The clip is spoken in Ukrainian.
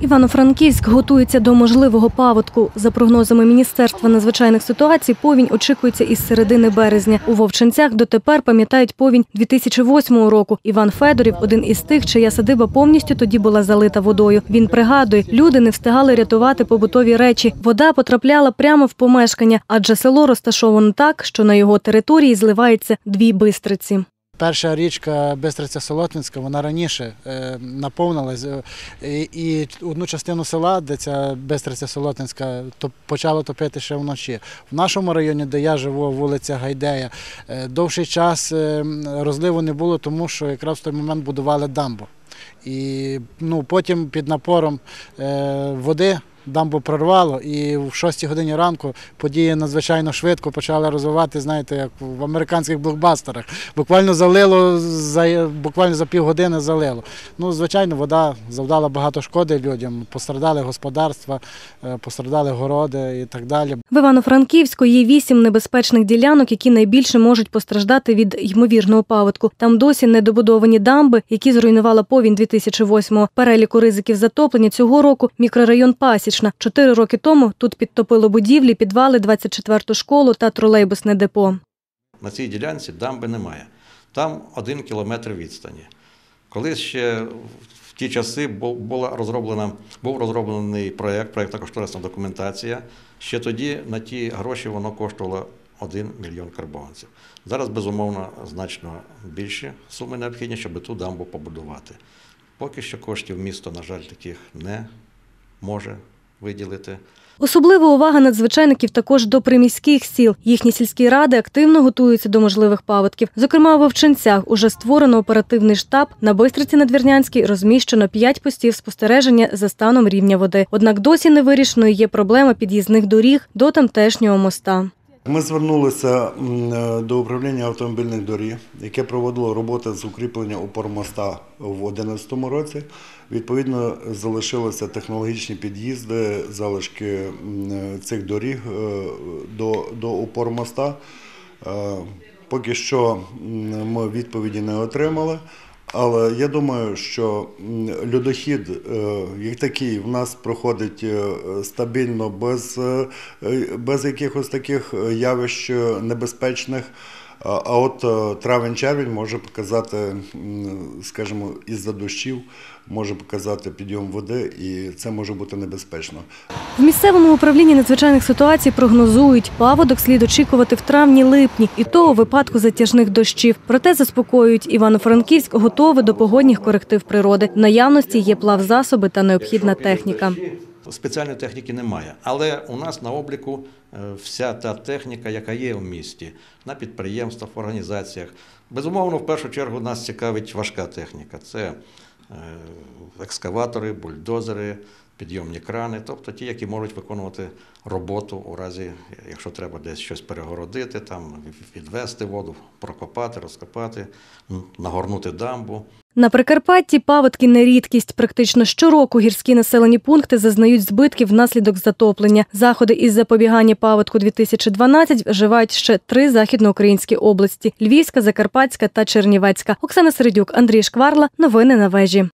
Івано-Франківськ готується до можливого паводку. За прогнозами Міністерства надзвичайних ситуацій, повінь очікується із середини березня. У Вовчанцях дотепер пам'ятають повінь 2008 року. Іван Федорів – один із тих, чия садиба повністю тоді була залита водою. Він пригадує, люди не встигали рятувати побутові речі. Вода потрапляла прямо в помешкання, адже село розташовано так, що на його території зливається дві бистриці. Перша річка Бистриця Солотвинська, вона раніше е, наповнилась. е, І, одну частину села, де ця Бистриця Солотвинська, то почало топити ще вночі. В нашому районі, де я живу, вулиця Гайдея, е, довший час розливу не було, тому що якраз в той момент будували дамбу. І ну, потім під напором води дамбу прорвало, і в 6 годині ранку події надзвичайно швидко почали розвивати, знаєте, як в американських блокбастерах. Буквально залило за буквально за півгодини залило. Ну, звичайно, вода завдала багато шкоди людям. Пострадали господарства, е, пострадали городи і так далі. В Івано-Франківську є вісім небезпечних ділянок, які найбільше можуть постраждати від ймовірного паводку. Там досі недобудовані дамби, які зруйнувала повінь 2008-го. Переліку ризиків затоплення цього року мікрорайон Пасічна. Чотири роки тому тут підтопило будівлі, підвали, 24-ту школу та тролейбусне депо. На цій ділянці дамби немає. Там один кілометр відстані. Колись ще в ті часи була розроблена, був розроблений проєкт, проєктна кошторисна документація. Ще тоді на ті гроші воно коштувало 1 мільйон карбованців. Зараз, безумовно, значно більші суми необхідні, щоб ту дамбу побудувати. Поки що коштів місто, на жаль, таких не може виділити. Особлива увага надзвичайників також до приміських сіл. Їхні сільські ради активно готуються до можливих паводків. Зокрема, у Вовчинцях уже створено оперативний штаб. На Бистриці Надвірнянській розміщено п'ять постів спостереження за станом рівня води. Однак досі не вирішеною є проблема під'їзних доріг до тамтешнього моста. Ми звернулися е, до управління автомобільних доріг, яке проводило роботи з укріплення опор моста в 2011 році. Відповідно, залишилися технологічні під'їзди, залишки е, цих доріг е, до, до опор Поки що ми відповіді не отримали. Але я думаю, що людохід е, як такий в нас проходить е, стабільно, без, е, без якихось таких явищ небезпечних. А от е, травень-червень може показати, скажімо, із-за дощів може показати підйом води, і це може бути небезпечно. В місцевому управлінні надзвичайних ситуацій прогнозують, паводок слід очікувати в травні-липні, і то у випадку затяжних дощів. Проте заспокоюють, Івано-Франківськ готовий до погодних коректив природи. В наявності є плавзасоби та необхідна техніка. Спеціальної техніки немає, але у нас на обліку е, вся та техніка, яка є в місті, на підприємствах, в організаціях. Безумовно, в першу чергу нас цікавить важка техніка. Це е, екскаватори, бульдозери, підйомні крани, тобто ті, які можуть виконувати роботу у разі, якщо треба десь щось перегородити, там відвести воду, прокопати, розкопати, нагорнути дамбу. На Прикарпатті паводки не рідкість. Практично щороку гірські населені пункти зазнають збитків внаслідок затоплення. Заходи із запобігання паводку 2012 вживають ще три західноукраїнські області: Львівська, Закарпатська та Чернівецька. Оксана Середюк, Андрій Шкварла. Новини на вежі.